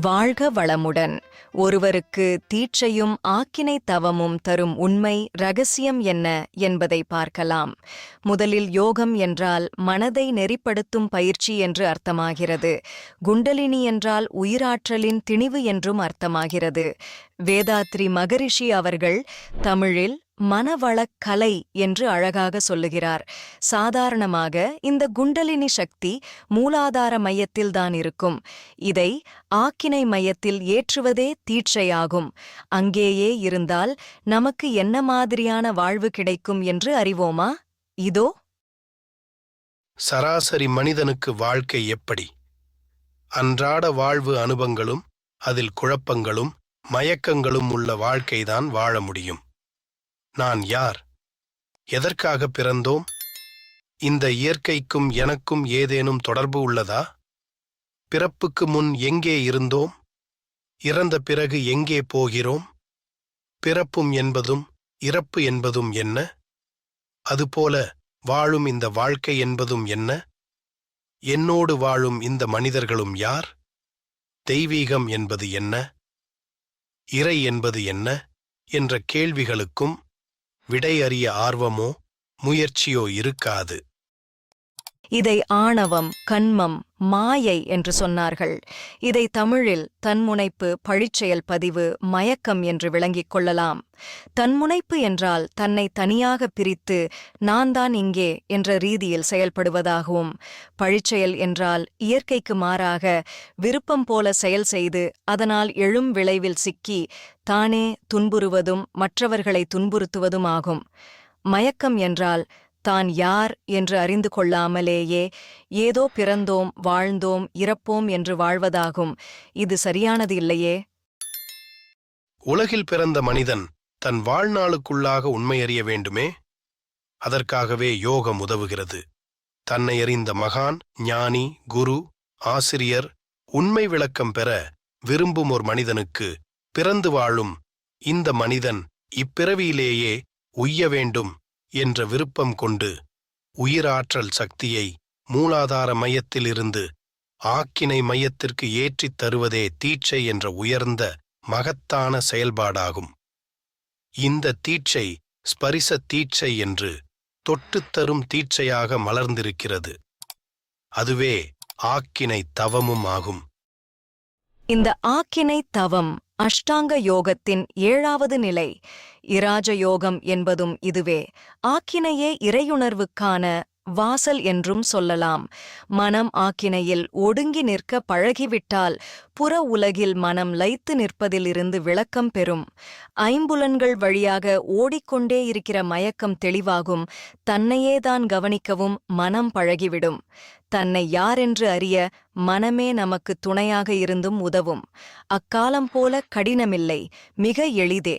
வாழ்க வளமுடன். ஒருவருக்கு தீட்சையும் ஆக்கினை தவமும் தரும் உண்மை ரகசியம் என்ன என்பதை பார்க்கலாம். முதலில் யோகம் என்றால் மனதை நெறிப்படுத்தும் பயிற்சி என்று அர்த்தமாகிறது. குண்டலினி என்றால் உயிராற்றலின் திணிவு என்றும் அர்த்தமாகிறது. வேதாத்ரி மகரிஷி அவர்கள் தமிழில் மனவளக் கலை என்று அழகாக சொல்லுகிறார். சாதாரணமாக இந்த குண்டலினி சக்தி மூலாதார மையத்தில்தான் இருக்கும். இதை ஆக்கினை மையத்தில் ஏற்றுவதே தீட்சையாகும். அங்கேயே இருந்தால் நமக்கு என்ன மாதிரியான வாழ்வு கிடைக்கும் என்று அறிவோமா? இதோ. சராசரி மனிதனுக்கு வாழ்க்கை எப்படி? அன்றாட வாழ்வு அனுபவங்களும் அதில் குழப்பங்களும் மயக்கங்களும் உள்ள வாழ்க்கைதான் வாழ முடியும். நான் யார்? எதற்காக பிறந்தோம்? இந்த இயற்கைக்கும் எனக்கும் ஏதேனும் தொடர்பு உள்ளதா? பிறப்புக்கு முன் எங்கே இருந்தோம்? இறந்த பிறகு எங்கே போகிறோம்? பிறப்பும் என்பதும் இறப்பு என்பதும் என்ன? அதுபோல வாழும் இந்த வாழ்க்கை என்பதும் என்ன? என்னோடு வாழும் இந்த மனிதர்களும் யார்? தெய்வீகம் என்பது என்ன? இறை என்பது என்ன? என்ற கேள்விகளுக்கும் விடை அறிய ஆர்வமோ முயற்சியோ இருக்காது. இதை ஆணவம் கண்மம் மாயை என்று சொன்னார்கள். இதை தமிழில் தன்முனைப்பு பழிச்செயல் பதிவு மயக்கம் என்று விளங்கிக் கொள்ளலாம். தன்முனைப்பு என்றால் தன்னை தனியாக பிரித்து நான் தான் இங்கே என்ற ரீதியில் செயல்படுவதாகவும் பழிச்செயல் என்றால் இயற்கைக்கு மாறாக விருப்பம் போல செயல் செய்து அதனால் எழும் விளைவில் சிக்கி தானே துன்புறுவதும் மற்றவர்களை துன்புறுத்துவதும் ஆகும் மயக்கம் என்றால் தான் யார் என்று அறிந்து கொள்ளாமலேயே ஏதோ பிறந்தோம் வாழ்ந்தோம் இறப்போம் என்று வாழ்வதாகும். இது சரியானது இல்லையே? உலகில் பிறந்த மனிதன் தன் வாழ்நாளுக்குள்ளாக உண்மையறிய வேண்டுமே? அதற்காகவே யோகம் உதவுகிறது. தன்னை அறிந்த மகான் ஞானி குரு ஆசிரியர் உண்மை விளக்கம் பெற விரும்பும் ஒரு மனிதனுக்கு பிறந்து வாழும் இந்த மனிதன் இப்பிறவியிலேயே உய்ய வேண்டும் என்ற விருப்பம் கொண்டு உயிராற்றல் சக்தியை மூலாதார மையத்திலிருந்து ஆக்கினை மையத்திற்கு ஏற்றித் தருவதே தீட்சை என்ற உயர்ந்த மகத்தான செயல்பாடாகும். இந்த தீட்சை ஸ்பரிச தீட்சை என்று தொட்டுத் தரும் தீட்சையாக மலர்ந்திருக்கிறது. அதுவே ஆக்கினை தவமும் ஆகும். இந்த ஆக்கினை தவம் அஷ்டாங்க யோகத்தின் ஏழாவது நிலை. இராஜ யோகம் என்பதும் இதுவே. ஆக்கினையே இறையுணர்வுக்கான வாசல் என்றும் சொல்லலாம். மனம் ஆக்கினையில் ஒடுங்கி நிற்க பழகிவிட்டால் புற உலகில் மனம் லைத்து நிற்பதிலிருந்து விளக்கம் பெறும். ஐம்புலன்கள் வழியாக ஓடிக்கொண்டே இருக்கிற மயக்கம் தெளிவாகும். தன்னையேதான் கவனிக்கவும் மனம் பழகிவிடும். தன்னை யாரென்று அறிய மனமே நமக்கு துணையாக இருந்தும் உதவும். அக்காலம் போல கடினமில்லை மிக எளிதே.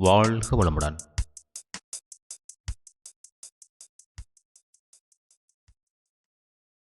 வாழ்க வளமுடன்.